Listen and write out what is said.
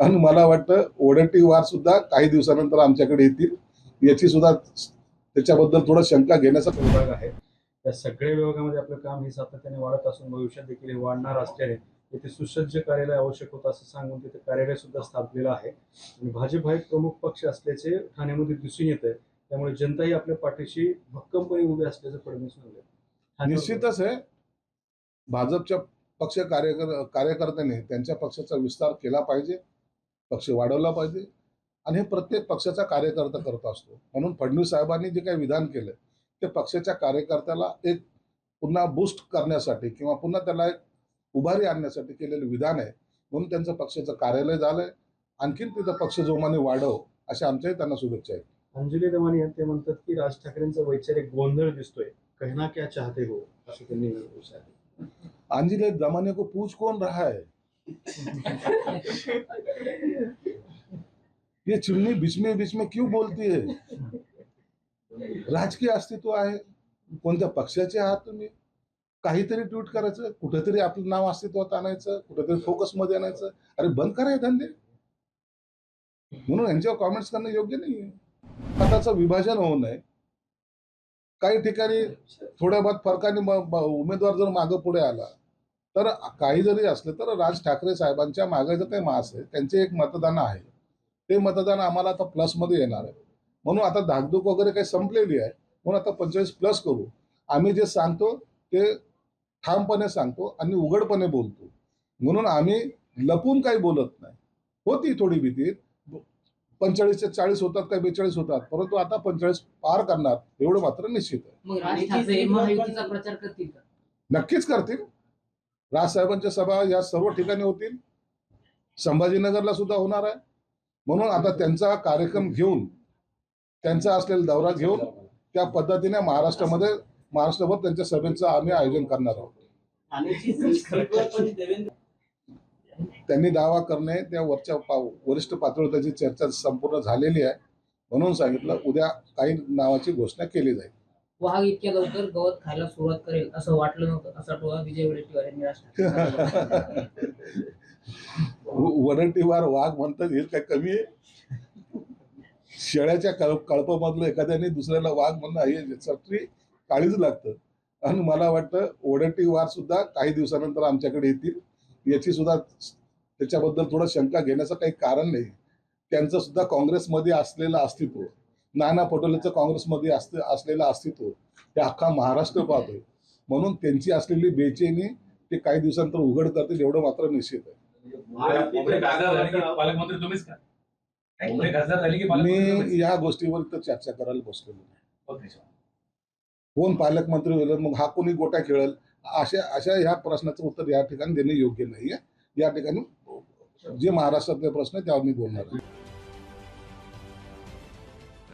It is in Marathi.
आणि मला वाटतं ओढटी वार सुद्धा काही दिवसानंतर आमच्याकडे येतील. याची सुद्धा त्याच्याबद्दल थोडं शंका घेण्याचा विभाग आहे. त्या सगळ्या विभागामध्ये आपलं काम हे सातत्याने वाढत असून भविष्यात देखील हे वाढणार असल्याने येथे सुसज्ज कार्यालय आवश्यक होतं असं सांगून तिथे कार्यालय सुद्धा स्थापलेलं आहे. आणि भाजप हा एक प्रमुख पक्ष असल्याचे ठाण्यामध्ये दिसून येत आहे त्यामुळे जनताही आपल्या पाठीशी भक्कमपणे उभी असल्याचं फडणवीस म्हणाले. निश्चितच आहे. भाजपच्या पक्ष कार्यकर कार्यकर्त्यांनी त्यांच्या पक्षाचा विस्तार केला पाहिजे. पक्ष वाढवला पाहिजे. आणि हे प्रत्येक पक्षाचा कार्यकर्ता करत असतो. म्हणून फडणवीस साहेबांनी जे काही विधान केलं ते पक्षाच्या कार्यकर्त्याला एक पुन्हा बूस्ट करण्यासाठी किंवा पुन्हा त्याला एक उभारी आणण्यासाठी केलेलं विधान आहे. म्हणून त्यांचं पक्षाचं कार्यालय झालंय. आणखीन तिथं पक्ष जोमाने वाढव अशा आमच्याही त्यांना शुभेच्छा आहेत. अंजली दमानी ते म्हणतात की राज ठाकरेंचा वैचारिक गोंधळ दिसतोय. कहना क्या चाहते हो? असं त्यांनी विचारलं. अंजलि जमाने को पूछ कौन रहा है? ये चिमनी बीच में बीच में क्यों बोलती है? राजकीय अस्तित्व आहे. कोणत्या पक्षाचे आहात तुम्ही? काहीतरी ट्विट करायचं कुठेतरी आपलं नाव अस्तित्वात आणायचं कुठेतरी फोकसमध्ये आणायचं. अरे बंद करा हे धंदे. म्हणून यांच्यावर कॉमेंट्स करणं योग्य नाही मताचं विभाजन होऊ नये. काही ठिकाणी थोड्या बहुत फरकाने उमेदवार जर मागं पुढे आला तर काही जरी असलं तर राज ठाकरे साहेबांच्या मागे जर काही मास आहे त्यांचे एक मतदान आहे. ते मतदान आम्हाला आता प्लसमध्ये येणार आहे. म्हणून आता धाकधूक वगैरे काही संपलेली आहे. म्हणून आता पंचेचाळीस प्लस करू. आम्ही जे सांगतो ते ठामपणे सांगतो आणि उघडपणे बोलतो. म्हणून आम्ही लपून काही बोलत नाही. होती थोडी भीती. पंचेचाळीसचे चाळीस होतात काय बेचाळीस होतात. परंतु आता पंचेचाळीस पार करणार एवढं मात्र निश्चित आहे. मग राज ठाकरे महायुतीचा प्रचार करतील का? नक्कीच करतील. राजसाहेबांच्या सभा या सर्व ठिकाणी होतील. संभाजीनगरला सुद्धा होणार आहे. म्हणून आता त्यांचा कार्यक्रम घेऊन त्यांचा असलेला दौरा घेऊन त्या पद्धतीने महाराष्ट्रामध्ये महाराष्ट्रभर त्यांच्या सभेचं आम्ही आयोजन करणार आहोत. त्यांनी दावा करणे त्या वरच्या पा- वरिष्ठ पातळीवर त्याची चर्चा संपूर्ण झालेली आहे. म्हणून सांगितलं उद्या काही नावाची घोषणा केली जाईल. वाघ इतक्या लवकर गवत खायला सुरुवात करेल असं वाटलं नव्हतं असा टोळा विजय वडेट्टीवार यांनी राज वाघ म्हणतात हे काय कमी आहे? शेळ्याच्या कळ कळपामधलं एखाद्याने दुसऱ्याला वाघ म्हणणं हे सटरी काळीच लागतं. आणि मला वाटतं ओढटीवार सुद्धा काही दिवसानंतर आमच्याकडे येतील. याची सुद्धा त्याच्याबद्दल थोडं शंका घेण्याचं काही कारण नाही. त्यांचं सुद्धा काँग्रेसमध्ये असलेलं अस्तित्व नाना पटोलेचं काँग्रेसमध्ये असत असलेलं अस्तित्व हे अख्खा महाराष्ट्र पाहतोय. म्हणून त्यांची असलेली बेचैनी ते काही दिवसानंतर उघड करतील एवढं मात्र निश्चित आहे. पालकमंत्री तुम्हीच का मी? या गोष्टीवर तर चर्चा करायला बसलेलो नाही ओके, सर. कोण पालकमंत्री होईल मग हा कोणी गोटा खेळेल अशा अशा ह्या प्रश्नाचं उत्तर या ठिकाणी देणं योग्य नाहीये या ठिकाणी जे महाराष्ट्रातले प्रश्न आहे त्यावर मी बोलणार आहे.